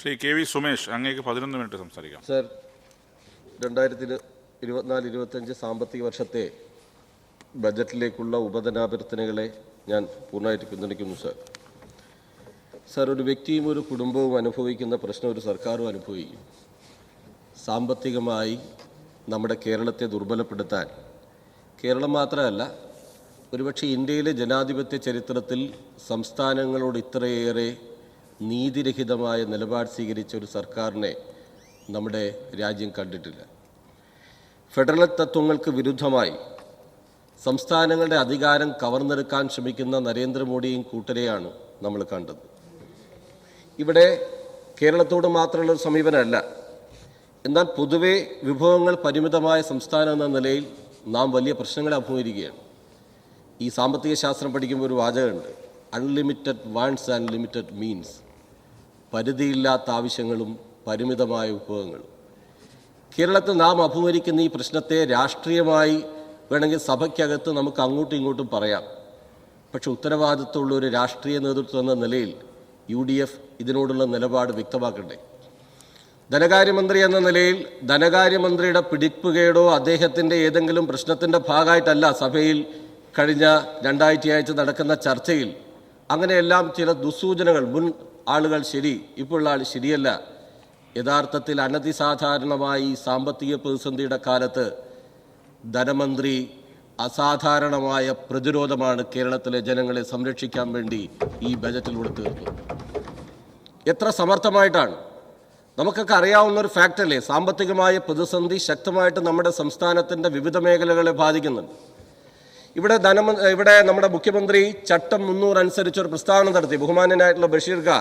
Shri K V Sumesh അങ്ങേക്ക് പതിനൊന്ന് minute സംസാരിക്കാം. സർ രണ്ടായിരത്തി ഇരുപത്തിനാല് ഇരുപത്തഞ്ച് സാമ്പത്തിക വർഷത്തെ ബജറ്റിലേക്കുള്ള ഉപധനാഭ്യർത്ഥനകളെ ഞാൻ പൂർണമായിട്ട് പിന്തുണയ്ക്കുന്നു സർ. സർ ഒരു വ്യക്തിയും ഒരു കുടുംബവും അനുഭവിക്കുന്ന പ്രശ്നം ഒരു സർക്കാരും അനുഭവിക്കും സാമ്പത്തികമായി നമ്മുടെ കേരളത്തെ ദുർബലപ്പെടുത്താൻ കേരളം മാത്രമല്ല ഒരുപക്ഷെ ഇന്ത്യയിലെ ജനാധിപത്യ ചരിത്രത്തിൽ സംസ്ഥാനങ്ങളോട് ഇത്രയേറെ നീതിരഹിതമായ നിലപാട് സ്വീകരിച്ച ഒരു സർക്കാരിനെ നമ്മുടെ രാജ്യം കണ്ടിട്ടില്ല. ഫെഡറൽ തത്വങ്ങൾക്ക് വിരുദ്ധമായി സംസ്ഥാനങ്ങളുടെ അധികാരം കവർന്നെടുക്കാൻ ശ്രമിക്കുന്ന നരേന്ദ്രമോദിയും കൂട്ടരെയാണ് നമ്മൾ കണ്ടത്. ഇവിടെ കേരളത്തോട് മാത്രമുള്ള ഒരു സമീപനമല്ല. എന്നാൽ പൊതുവെ വിഭവങ്ങൾ പരിമിതമായ സംസ്ഥാനം എന്ന നിലയിൽ നാം വലിയ പ്രശ്നങ്ങളെ അഭിമുഖീകരിക്കുകയാണ്. ഈ സാമ്പത്തിക ശാസ്ത്രം പഠിക്കുമ്പോൾ ഒരു വാചകമുണ്ട്. Unlimited wants and limited means പരിധിയില്ലാത്ത ആവശ്യങ്ങളും പരിമിതമായ വിഭവങ്ങളും കേരളത്തിൽ നാം അഭിമുഖീകരിക്കുന്ന ഈ പ്രശ്നത്തെ രാഷ്ട്രീയമായി വേണമെങ്കിൽ സഭയ്ക്കകത്ത് നമുക്ക് അങ്ങോട്ടും ഇങ്ങോട്ടും പറയാം. പക്ഷെ ഉത്തരവാദിത്തമുള്ള ഒരു രാഷ്ട്രീയ നേതൃത്വം എന്ന നിലയിൽ യു ഡി എഫ് ഇതിനോടുള്ള നിലപാട് വ്യക്തമാക്കണ്ടേ? ധനകാര്യമന്ത്രി എന്ന നിലയിൽ ധനകാര്യമന്ത്രിയുടെ പിടിപ്പുകേടോ അദ്ദേഹത്തിന്റെ ഏതെങ്കിലും പ്രശ്നത്തിന്റെ ഭാഗമായിട്ടല്ല സഭയിൽ കഴിഞ്ഞ രണ്ടാഴ്ചയാഴ്ച നടക്കുന്ന ചർച്ചയിൽ അങ്ങനെയെല്ലാം ചില ദുസ്സൂചനകൾ മുൻ ആളുകൾ ശരി ഇപ്പോഴുള്ള ആൾ ശരിയല്ല. യഥാർത്ഥത്തിൽ അനതിസാധാരണമായി സാമ്പത്തിക പ്രതിസന്ധിയുടെ കാലത്ത് ധനമന്ത്രി അസാധാരണമായ പ്രതിരോധമാണ് കേരളത്തിലെ ജനങ്ങളെ സംരക്ഷിക്കാൻ വേണ്ടി ഈ ബജറ്റിലൂടെ തീർത്തത്. എത്ര സമർത്ഥമായിട്ടാണ്. നമുക്കൊക്കെ അറിയാവുന്ന ഒരു ഫാക്ടല്ലേ സാമ്പത്തികമായ പ്രതിസന്ധി ശക്തമായിട്ട് നമ്മുടെ സംസ്ഥാനത്തിന്റെ വിവിധ മേഖലകളെ ബാധിക്കുന്നുണ്ട്. ഇവിടെ ധനമന് ഇവിടെ നമ്മുടെ മുഖ്യമന്ത്രി ചട്ടം മുന്നൂറ് അനുസരിച്ച് ഒരു പ്രസ്താവന നടത്തി. ബഹുമാന്യനായിട്ടുള്ള ബഷീർ ഖാ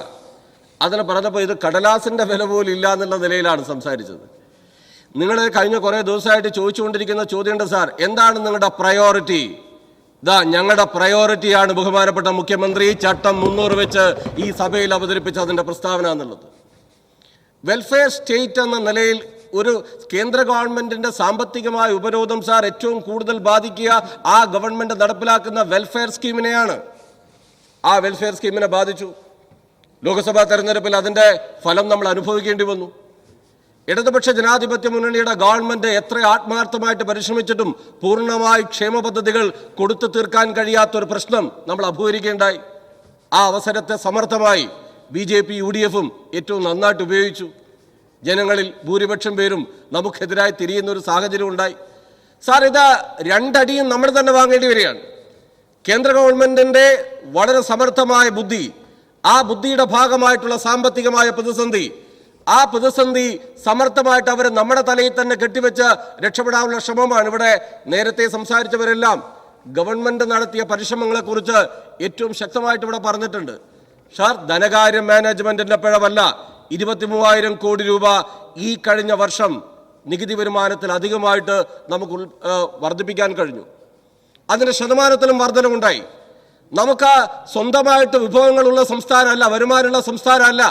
അതിൽ പറഞ്ഞപ്പോൾ ഇത് കടലാസിന്റെ വില പോലും ഇല്ല എന്നുള്ള നിലയിലാണ് സംസാരിച്ചത്. നിങ്ങൾ കഴിഞ്ഞ കുറേ ദിവസമായിട്ട് ചോദിച്ചുകൊണ്ടിരിക്കുന്ന ചോദ്യമുണ്ട് സാർ. എന്താണ് നിങ്ങളുടെ പ്രയോറിറ്റി ഇതാ ഞങ്ങളുടെ പ്രയോറിറ്റിയാണ് ബഹുമാനപ്പെട്ട മുഖ്യമന്ത്രി ചട്ടം മുന്നൂറ് വെച്ച് ഈ സഭയിൽ അവതരിപ്പിച്ച അതിന്റെ പ്രസ്താവന എന്നുള്ളത്. വെൽഫെയർ സ്റ്റേറ്റ് എന്ന നിലയിൽ ഒരു കേന്ദ്ര ഗവൺമെന്റിന്റെ സാമ്പത്തികമായ ഉപരോധം സാർ ഏറ്റവും കൂടുതൽ ബാധിക്കുക ആ ഗവൺമെന്റ് നടപ്പിലാക്കുന്ന വെൽഫെയർ സ്കീമിനെയാണ് ആ വെൽഫെയർ സ്കീമിനെ ബാധിച്ചു. ലോക്സഭാ തെരഞ്ഞെടുപ്പിൽ അതിന്റെ ഫലം നമ്മൾ അനുഭവിക്കേണ്ടി വന്നു. ഇടതുപക്ഷ ജനാധിപത്യ മുന്നണിയുടെ ഗവൺമെന്റ് എത്ര ആത്മാർത്ഥമായിട്ട് പരിശ്രമിച്ചിട്ടും പൂർണമായി ക്ഷേമ പദ്ധതികൾ കൊടുത്തു തീർക്കാൻ കഴിയാത്തൊരു പ്രശ്നം നമ്മൾ അഭിമുഖീകരിക്കേണ്ടായി. ആ അവസരത്തെ സമർത്ഥമായി B J P U D എഫും ഏറ്റവും നന്നായിട്ട് ഉപയോഗിച്ചു. ജനങ്ങളിൽ ഭൂരിപക്ഷം പേരും നമുക്കെതിരായി തിരിയുന്ന ഒരു സാഹചര്യം ഉണ്ടായി. സാർ ഇത് രണ്ടടിയും നമ്മൾ തന്നെ വാങ്ങേണ്ടി വരികയാണ്. കേന്ദ്ര ഗവൺമെന്റിന്റെ വളരെ സമർത്ഥമായ ബുദ്ധി ആ ബുദ്ധിയുടെ ഭാഗമായിട്ടുള്ള സാമ്പത്തികമായ പ്രതിസന്ധി ആ പ്രതിസന്ധി സമർത്ഥമായിട്ട് അവർ നമ്മുടെ തലയിൽ തന്നെ കെട്ടിവെച്ച് രക്ഷപ്പെടാനുള്ള ശ്രമമാണ് ഇവിടെ നേരത്തെ സംസാരിച്ചവരെല്ലാം. ഗവൺമെന്റ് നടത്തിയ പരിശ്രമങ്ങളെക്കുറിച്ച് ഏറ്റവും ശക്തമായിട്ട് ഇവിടെ പറഞ്ഞിട്ടുണ്ട്. സാർ ധനകാര്യ മാനേജ്മെന്റിന്റെ പിഴവല്ല ഇരുപത്തി മൂവായിരം കോടി രൂപ ഈ കഴിഞ്ഞ വർഷം നികുതി വരുമാനത്തിൽ അധികമായിട്ട് നമുക്ക് വർദ്ധിപ്പിക്കാൻ കഴിഞ്ഞു. അതിന്റെ ശതമാനത്തിലും വർധനമുണ്ടായി നമുക്ക് സ്വന്തമായിട്ട് വിഭവങ്ങളുള്ള സംസ്ഥാനമല്ല വരുമാനമുള്ള സംസ്ഥാനമല്ല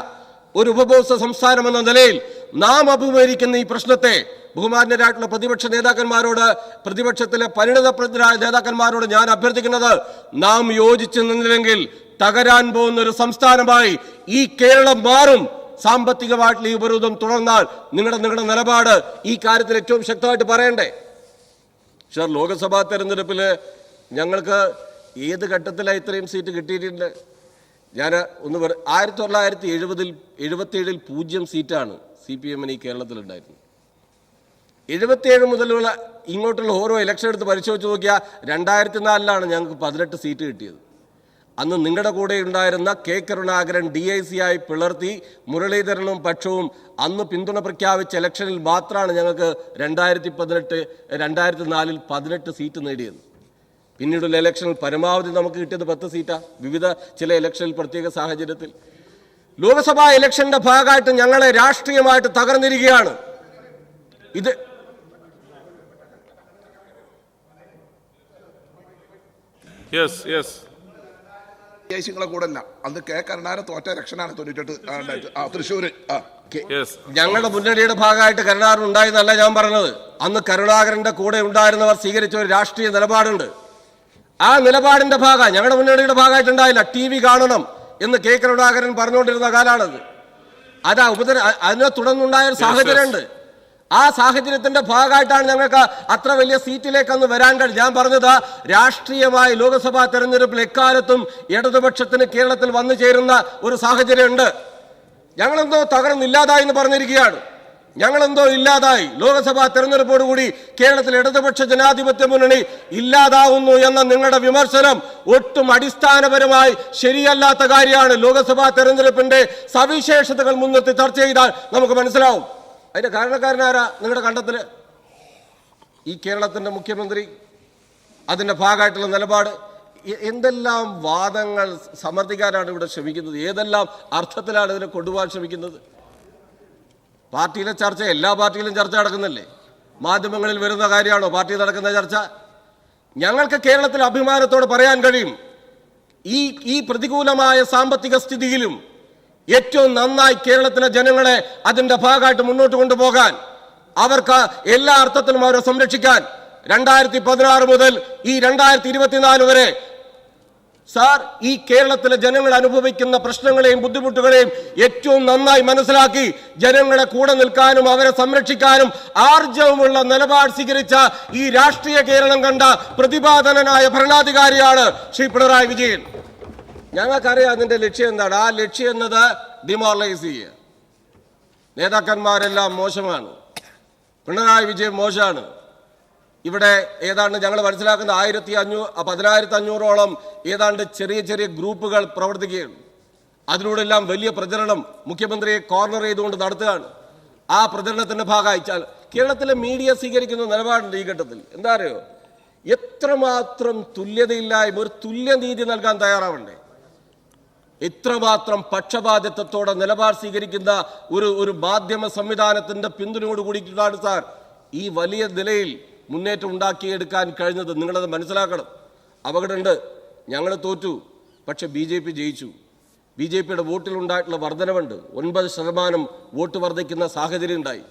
ഒരു ഉപഭോക്തൃ സംസ്ഥാനം എന്ന നിലയിൽ നാം അഭിമുഖീകരിക്കുന്ന ഈ പ്രശ്നത്തെ ബഹുമാന്യരായിട്ടുള്ള പ്രതിപക്ഷ നേതാക്കന്മാരോട് പ്രതിപക്ഷത്തിലെ പരിണിത നേതാക്കന്മാരോട് ഞാൻ അഭ്യർത്ഥിക്കുന്നത് നാം യോജിച്ചു നിന്നില്ലെങ്കിൽ തകരാൻ പോകുന്ന ഒരു സംസ്ഥാനമായി ഈ കേരളം മാറും. സാമ്പത്തികമായിട്ടുള്ള ഈ ഉപരോധം തുടർന്നാൽ നിങ്ങളുടെ നിങ്ങളുടെ നിലപാട് ഈ കാര്യത്തിൽ ഏറ്റവും ശക്തമായിട്ട് പറയണ്ടേ? സാർ ലോക്സഭാ തെരഞ്ഞെടുപ്പിൽ ഞങ്ങൾക്ക് ഏത് ഘട്ടത്തിലാണ് ഇത്രയും സീറ്റ് കിട്ടിയിട്ടുണ്ട്? ഞാൻ ഒന്ന് പറ ആയിരത്തി തൊള്ളായിരത്തി എഴുപതിൽ എഴുപത്തിയേഴിൽ പൂജ്യം സീറ്റാണ് സി പി എമ്മിന് ഈ കേരളത്തിലുണ്ടായിരുന്നത്. എഴുപത്തിയേഴ് മുതലുള്ള ഇങ്ങോട്ടുള്ള ഓരോ ഇലക്ഷൻ എടുത്ത് പരിശോധിച്ച് നോക്കിയാൽ രണ്ടായിരത്തി നാലിലാണ് ഞങ്ങൾക്ക് പതിനെട്ട് സീറ്റ് കിട്ടിയത്. അന്ന് നിങ്ങളുടെ കൂടെ ഉണ്ടായിരുന്ന K. Karunakaran D I C ആയി പിളർത്തി മുരളീധരനും പക്ഷവും അന്ന് പിന്തുണ പ്രഖ്യാപിച്ച ഇലക്ഷനിൽ മാത്രമാണ് ഞങ്ങൾക്ക് രണ്ടായിരത്തി പതിനെട്ട് രണ്ടായിരത്തി നാലിൽ പതിനെട്ട് സീറ്റ് നേടിയത്. പിന്നീടുള്ള ഇലക്ഷനിൽ പരമാവധി നമുക്ക് കിട്ടിയത് പത്ത് സീറ്റാണ് വിവിധ ചില ഇലക്ഷനിൽ പ്രത്യേക സാഹചര്യത്തിൽ. ലോക്സഭാ ഇലക്ഷന്റെ ഭാഗമായിട്ട് ഞങ്ങളെ രാഷ്ട്രീയമായിട്ട് തകർന്നിരിക്കുകയാണ്. ഇത് യെസ് യെസ് ദേശങ്ങളെ കൂടെ അല്ല. അന്ന് കെ കരുണാകരൻ തോറ്റ രക്ഷനാണ് തൊണ്ണൂറ്റെട്ട് ആ, തൃശ്ശൂര്. ആ ഞങ്ങളുടെ മുന്നണിയുടെ ഭാഗമായിട്ട് കരുണാകരൻ ഉണ്ടായെന്നല്ല ഞാൻ പറഞ്ഞത്. അന്ന് കരുണാകരന്റെ കൂടെ ഉണ്ടായിരുന്നവർ സ്വീകരിച്ച ഒരു രാഷ്ട്രീയ നിലപാടുണ്ട്. ആ നിലപാടിന്റെ ഭാഗ ഞങ്ങളുടെ മുന്നണിയുടെ ഭാഗമായിട്ടുണ്ടായില്ല ടി വി കാണണം എന്ന് കെ കരുണാകരൻ പറഞ്ഞുകൊണ്ടിരുന്ന കാലാണത്. അതാ ഉപദ്ര അതിനെ തുടർന്നുണ്ടായ ഒരു സാഹചര്യമുണ്ട്. ആ സാഹചര്യത്തിന്റെ ഭാഗമായിട്ടാണ് ഞങ്ങൾക്ക് അത്ര വലിയ സീറ്റിലേക്ക് അന്ന് വരാൻ കഴിഞ്ഞത് ഞാൻ പറഞ്ഞത് രാഷ്ട്രീയമായി ലോക്സഭാ തെരഞ്ഞെടുപ്പിൽ എക്കാലത്തും ഇടതുപക്ഷത്തിന് കേരളത്തിൽ വന്നു ചേരുന്ന ഒരു സാഹചര്യമുണ്ട്. ഞങ്ങളെന്തോ തകർന്നില്ലാതായി എന്ന് പറഞ്ഞിരിക്കുകയാണ്. ഞങ്ങളെന്തോ ഇല്ലാതായി. ലോക്സഭാ തെരഞ്ഞെടുപ്പോടുകൂടി കേരളത്തിൽ ഇടതുപക്ഷ ജനാധിപത്യ മുന്നണി ഇല്ലാതാവുന്നു എന്ന നിങ്ങളുടെ വിമർശനം ഒട്ടും അടിസ്ഥാനപരമായി ശരിയല്ലാത്ത കാര്യമാണ്. ലോക്സഭാ തെരഞ്ഞെടുപ്പിന്റെ സവിശേഷതകൾ മുൻനിർത്തി ചർച്ച ചെയ്താൽ നമുക്ക് മനസ്സിലാവും. അതിന്റെ കാരണക്കാരനാരാ നിങ്ങളുടെ കണ്ടത്തിൽ ഈ കേരളത്തിന്റെ മുഖ്യമന്ത്രി അതിന്റെ ഭാഗമായിട്ടുള്ള നിലപാട് എന്തെല്ലാം വാദങ്ങൾ സമർത്ഥിക്കാനാണ് ഇവിടെ ശ്രമിക്കുന്നത്? ഏതെല്ലാം അർത്ഥത്തിലാണ് ഇതിനെ കൊണ്ടുപോകാൻ ശ്രമിക്കുന്നത്? പാർട്ടിയിലെ ചർച്ച എല്ലാ പാർട്ടിയിലും ചർച്ച നടക്കുന്നില്ലേ? മാധ്യമങ്ങളിൽ വരുന്ന കാര്യമാണോ പാർട്ടി നടക്കുന്ന ചർച്ച? ഞങ്ങൾക്ക് കേരളത്തിൽ അഭിമാനത്തോട് പറയാൻ കഴിയും. ഈ ഈ പ്രതികൂലമായ സാമ്പത്തിക സ്ഥിതിയിലും ഏറ്റവും നന്നായി കേരളത്തിലെ ജനങ്ങളെ അതിന്റെ ഭാഗമായിട്ട് മുന്നോട്ട് കൊണ്ടുപോകാൻ അവർക്ക് എല്ലാ അർത്ഥത്തിലും അവരെ സംരക്ഷിക്കാൻ രണ്ടായിരത്തി പതിനാറ് മുതൽ ഈ രണ്ടായിരത്തി ഇരുപത്തിനാല് വരെ സാർ ഈ കേരളത്തിലെ ജനങ്ങൾ അനുഭവിക്കുന്ന പ്രശ്നങ്ങളെയും ബുദ്ധിമുട്ടുകളെയും ഏറ്റവും നന്നായി മനസ്സിലാക്കി ജനങ്ങളെ കൂടെ നിൽക്കാനും അവരെ സംരക്ഷിക്കാനും ആർജവുമുള്ള നിലപാട് സ്വീകരിച്ച ഈ രാഷ്ട്രീയ കേരളം കണ്ട പ്രതിപാദനനായ ഭരണാധികാരിയാണ് ശ്രീ പിണറായി വിജയൻ. ഞങ്ങൾക്കറിയാം അതിന്റെ ലക്ഷ്യം എന്താണ്. ആ ലക്ഷ്യം എന്നത് ഡിമോറലൈസ് ചെയ്യുക. നേതാക്കന്മാരെല്ലാം മോശമാണ്. പിണറായി വിജയൻ മോശമാണ്. ഇവിടെ ഏതാണ്ട് ഞങ്ങൾ മനസ്സിലാക്കുന്ന ആയിരത്തി അഞ്ഞൂ പതിനായിരത്തി അഞ്ഞൂറോളം ഏതാണ്ട് ചെറിയ ചെറിയ ഗ്രൂപ്പുകൾ പ്രവർത്തിക്കുകയാണ്. അതിലൂടെ എല്ലാം വലിയ പ്രചരണം മുഖ്യമന്ത്രിയെ കോർണർ ചെയ്തുകൊണ്ട് നടത്തുകയാണ്. ആ പ്രചരണത്തിന്റെ ഭാഗമായി കേരളത്തിലെ മീഡിയ സ്വീകരിക്കുന്ന നിലപാടുണ്ട് ഈ ഘട്ടത്തിൽ. എന്താ അറിയോ? എത്രമാത്രം തുല്യതയില്ലായ്മ ഒരു തുല്യനീതി നൽകാൻ തയ്യാറാവണ്ടേ? ഇത്രമാത്രം പക്ഷപാതിത്വത്തോടെ നിലപാട് സ്വീകരിക്കുന്ന ഒരു ഒരു മാധ്യമ സംവിധാനത്തിന്റെ പിന്തുണയോട് കൂടിയിട്ടാണ് സാർ ഈ വലിയ നിലയിൽ മുന്നേറ്റം ഉണ്ടാക്കിയെടുക്കാൻ കഴിഞ്ഞത്. നിങ്ങളത് മനസ്സിലാക്കണം. അപകടമുണ്ട്. ഞങ്ങൾ തോറ്റു. പക്ഷെ ബി ജെ പി ജയിച്ചു. ബി ജെ പിയുടെ വോട്ടിലുണ്ടായിട്ടുള്ള വർധനവുണ്ട്. ഒൻപത് ശതമാനം വോട്ട് വർദ്ധിക്കുന്ന സാഹചര്യം ഉണ്ടായി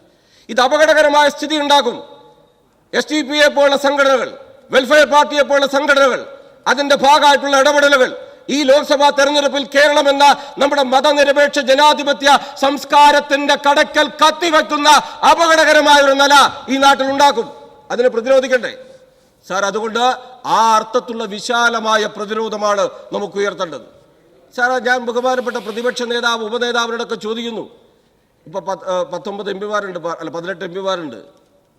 ഇത് അപകടകരമായ സ്ഥിതി ഉണ്ടാക്കും എസ് ടി പി എ പോലുള്ള സംഘടനകൾ വെൽഫെയർ പാർട്ടിയെ പോലുള്ള സംഘടനകൾ അതിന്റെ ഭാഗമായിട്ടുള്ള ഇടപെടലുകൾ ഈ ലോക്സഭാ തെരഞ്ഞെടുപ്പിൽ കേരളമെന്ന നമ്മുടെ മതനിരപേക്ഷ ജനാധിപത്യ സംസ്കാരത്തിന്റെ കടക്കൽ കത്തിവെക്കുന്ന അപകടകരമായ ഒരു നില ഈ നാട്ടിൽ ഉണ്ടാക്കും അതിനെ പ്രതിരോധിക്കണ്ടേ? സാർ അതുകൊണ്ട് ആ അർത്ഥത്തുള്ള വിശാലമായ പ്രതിരോധമാണ് നമുക്ക് ഉയർത്തേണ്ടത് സാർ ഞാൻ ബഹുമാനപ്പെട്ട പ്രതിപക്ഷ നേതാവ് ഉപനേതാവിനോടൊക്കെ ചോദിക്കുന്നു. ഇപ്പൊ പത്തൊമ്പത് എം പിമാരുണ്ട് അല്ല പതിനെട്ട് എം പിമാരുണ്ട്.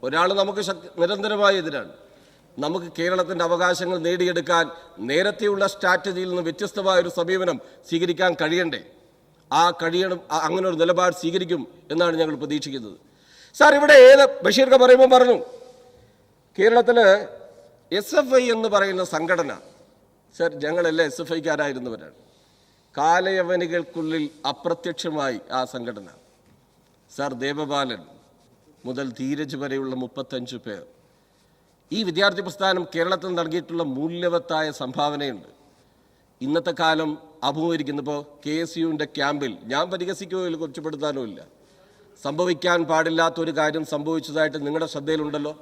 ഒരാൾ നമുക്ക് ശക്തി നിരന്തരമായ എതിരാണ്. നമുക്ക് കേരളത്തിന്റെ അവകാശങ്ങൾ നേടിയെടുക്കാൻ നേരത്തെയുള്ള സ്ട്രാറ്റജിയിൽ നിന്ന് വ്യത്യസ്തമായ ഒരു സമീപനം സ്വീകരിക്കാൻ കഴിയണ്ടേ? ആ കഴിയണം അങ്ങനെ ഒരു നിലപാട് സ്വീകരിക്കും എന്നാണ് ഞങ്ങൾ പ്രതീക്ഷിക്കുന്നത്. സാർ ഇവിടെ ഏത് ബഷീർക്ക് പറയുമ്പോൾ പറഞ്ഞു കേരളത്തിൽ എസ് എഫ് ഐ എന്ന് പറയുന്ന സംഘടന സാർ ഞങ്ങളെല്ലാം എസ് എഫ് ഐക്കാരായിരുന്നവരാണ്. കാലയവനികൾക്കുള്ളിൽ അപ്രത്യക്ഷമായി ആ സംഘടന. സാർ ദേവബാലൻ മുതൽ ധീരജ് വരെയുള്ള മുപ്പത്തഞ്ച് പേർ. ഈ വിദ്യാർത്ഥി പ്രസ്ഥാനം കേരളത്തിൽ നൽകിയിട്ടുള്ള മൂല്യവത്തായ സംഭാവനയുണ്ട്. ഇന്നത്തെ കാലം അഭിമുഖീകരിക്കുന്നപ്പോൾ കെ എസ് യുവിന്റെ ക്യാമ്പിൽ ഞാൻ പരിഹസിക്കുകയോ കുറ്റപ്പെടുത്താനോ ഇല്ല സംഭവിക്കാൻ പാടില്ലാത്ത ഒരു കാര്യം സംഭവിച്ചതായിട്ട് നിങ്ങളുടെ ശ്രദ്ധയിലുണ്ടല്ലോ?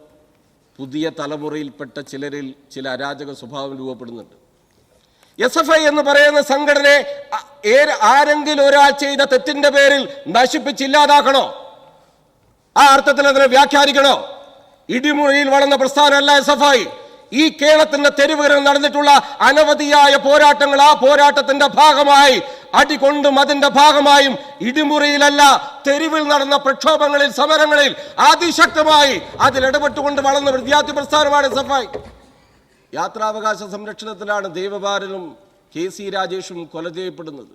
പുതിയ തലമുറയിൽപ്പെട്ട ചിലരിൽ ചില അരാജക സ്വഭാവം രൂപപ്പെടുന്നുണ്ട്. എസ് എഫ് ഐ എന്ന് പറയുന്ന സംഘടനയെ ആരെങ്കിലും ഒരാൾ ചെയ്ത തെറ്റിന്റെ പേരിൽ നശിപ്പിച്ചില്ലാതാക്കണോ ആ അർത്ഥത്തിൽ അതിനെ വ്യാഖ്യാനിക്കണോ? ഇടിമുഴിയിൽ വളർന്ന പ്രസ്ഥാനമല്ല എസ് എഫ് ഐ. ഈ കേരളത്തിന്റെ തെരുവുകളിൽ നടന്നിട്ടുള്ള അനവധിയായ പോരാട്ടങ്ങൾ ആ പോരാട്ടത്തിന്റെ ഭാഗമായി അടികൊണ്ടും അതിന്റെ ഭാഗമായും ഇടിമുറിയിലല്ല തെരുവിൽ നടന്ന പ്രക്ഷോഭങ്ങളിൽ സമരങ്ങളിൽ അതിശക്തമായി അതിൽ ഇടപെട്ടുകൊണ്ട് വളർന്ന വിദ്യാർത്ഥി പ്രസ്ഥാനമാണ് സഫായി യാത്രാവകാശ സംരക്ഷണത്തിലാണ് ദേവഭാരനും കെ സി രാജേഷും കൊല ചെയ്യപ്പെടുന്നത്.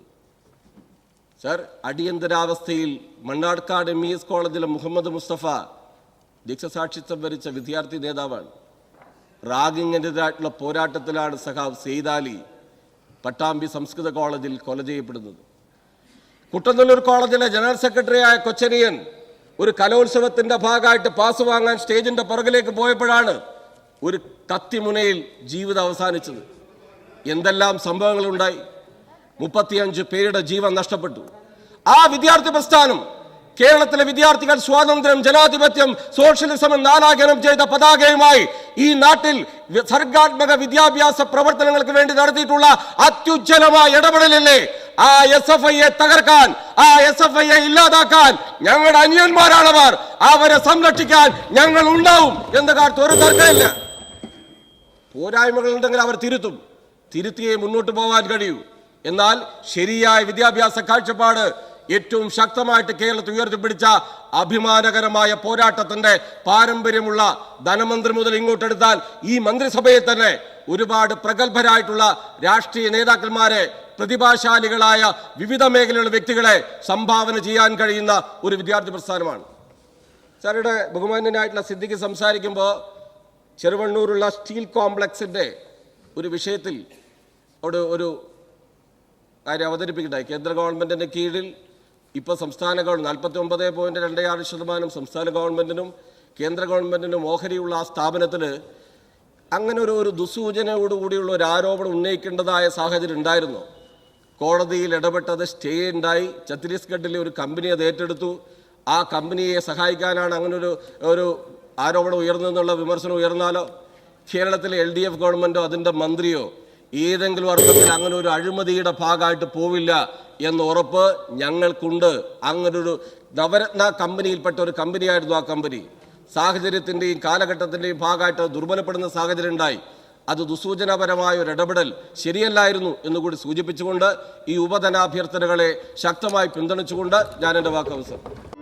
സർ അടിയന്തരാവസ്ഥയിൽ മണ്ണാർക്കാട് എം ഇ എസ് കോളേജിലെ മുഹമ്മദ് മുസ്തഫ ദീക്ഷസാക്ഷിത്വം വരിച്ച വിദ്യാർത്ഥി നേതാവാണ്. റാഗിങ്ങിന്റെതായിട്ടുള്ള പോരാട്ടത്തിലാണ് സഖാവ് സെയ്താലി പട്ടാമ്പി സംസ്കൃത കോളേജിൽ കൊല ചെയ്യപ്പെടുന്നത്. കുട്ടനല്ലൂർ കോളേജിലെ ജനറൽ സെക്രട്ടറിയായ കൊച്ചനിയൻ ഒരു കലോത്സവത്തിന്റെ ഭാഗമായിട്ട് പാസ് വാങ്ങാൻ സ്റ്റേജിന്റെ പുറകിലേക്ക് പോയപ്പോഴാണ് ഒരു കത്തിമുനയിൽ ജീവിതം അവസാനിച്ചത്. എന്തെല്ലാം സംഭവങ്ങളുണ്ടായി? മുപ്പത്തിയഞ്ച് പേരുടെ ജീവൻ നഷ്ടപ്പെട്ടു. ആ വിദ്യാർത്ഥി പ്രസ്ഥാനം കേരളത്തിലെ വിദ്യാർത്ഥികൾ സ്വാതന്ത്ര്യം ജനാധിപത്യം സോഷ്യലിസം ആലാപനം ചെയ്ത പതാകയുമായി ഈ നാട്ടിൽ സർഗാത്മക വിദ്യാഭ്യാസ പ്രവർത്തനങ്ങൾക്ക് വേണ്ടി നടത്തിയിട്ടുള്ള അത്യുജ്വലമായ ഇടപെടലല്ലേ? ആ എസ് എഫ് ഐയെ തകർക്കാൻ ആ എസ് എഫ് ഐയെ ഇല്ലാതാക്കാൻ ഞങ്ങളുടെ അനിയന്മാരാണവർ. അവരെ സംരക്ഷിക്കാൻ ഞങ്ങൾ ഉണ്ടാവും എന്ന കാര്യത്തിൽ ഒരു തർക്കമില്ല. പോരായ്മകൾ ഉണ്ടെങ്കിൽ അവർ തിരുത്തും. തിരുത്തിയേ മുന്നോട്ട് പോകാൻ കഴിയൂ. എന്നാൽ ശരിയായ വിദ്യാഭ്യാസ കാഴ്ചപ്പാട് ഏറ്റവും ശക്തമായിട്ട് കേരളത്തെ ഉയർത്തിപ്പിടിച്ച അഭിമാനകരമായ പോരാട്ടത്തിന്റെ പാരമ്പര്യമുള്ള ധനമന്ത്രി മുതൽ ഇങ്ങോട്ടെടുത്താൽ ഈ മന്ത്രിസഭയെ തന്നെ ഒരുപാട് പ്രഗത്ഭരായിട്ടുള്ള രാഷ്ട്രീയ നേതാക്കന്മാരെ പ്രതിഭാശാലികളായ വിവിധ മേഖലയിലുള്ള വ്യക്തികളെ സംഭാവന ചെയ്യാൻ കഴിയുന്ന ഒരു വിദ്യാർത്ഥി പ്രസ്ഥാനമാണ്. സാറുടെ ബഹുമാന്യനായിട്ടുള്ള സിദ്ദിഖ് സംസാരിക്കുമ്പോൾ ചെറുവണ്ണൂരുള്ള സ്റ്റീൽ കോംപ്ലക്സിന്റെ ഒരു വിഷയത്തിൽ അവിടെ ഒരു കാര്യം അവതരിപ്പിക്കട്ടെ? കേന്ദ്ര ഗവൺമെന്റിന്റെ കീഴിൽ ഇപ്പോൾ സംസ്ഥാന ഗവൺമെന്റ് നാൽപ്പത്തി ഒമ്പത് പോയിന്റ് രണ്ട് ആറ് ശതമാനം സംസ്ഥാന ഗവൺമെന്റിനും കേന്ദ്ര ഗവൺമെന്റിനും ഓഹരിയുള്ള ആ സ്ഥാപനത്തിൽ അങ്ങനെ ഒരു ഒരു ദുസൂചനയോടുകൂടിയുള്ള ഒരു ആരോപണം ഉന്നയിക്കേണ്ടതായ സാഹചര്യം ഉണ്ടായിരുന്നു. കോടതിയിൽ ഇടപെട്ടത് സ്റ്റേ ഉണ്ടായി. ഛത്തീസ്ഗഡിലെ ഒരു കമ്പനി അത് ഏറ്റെടുത്തു. ആ കമ്പനിയെ സഹായിക്കാനാണ് അങ്ങനെ ഒരു ഒരു ആരോപണം ഉയർന്നെന്നുള്ള വിമർശനം ഉയർന്നാലോ? കേരളത്തിലെ എൽ ഡി എഫ് ഗവൺമെന്റോ അതിന്റെ മന്ത്രിയോ ഏതെങ്കിലും അർത്ഥത്തിൽ അങ്ങനെ ഒരു അഴിമതിയുടെ ഭാഗമായിട്ട് പോവില്ല എന്ന ഉറപ്പ് ഞങ്ങൾക്കുണ്ട്. അങ്ങനൊരു നവരത്ന കമ്പനിയിൽപ്പെട്ട ഒരു കമ്പനിയായിരുന്നു ആ കമ്പനി. സാഹചര്യത്തിന്റെയും കാലഘട്ടത്തിന്റെയും ഭാഗമായിട്ട് ദുർബലപ്പെടുന്ന സാഹചര്യം ഉണ്ടായി. അത് ദുസൂചനാപരമായ ഒരു ഇടപെടൽ ശരിയല്ലായിരുന്നു എന്നുകൂടി സൂചിപ്പിച്ചുകൊണ്ട് ഈ ഉപധനാഭ്യർത്ഥനകളെ ശക്തമായി പിന്തുണച്ചുകൊണ്ട് ഞാൻ എന്റെ വാക്ക് അവസാനം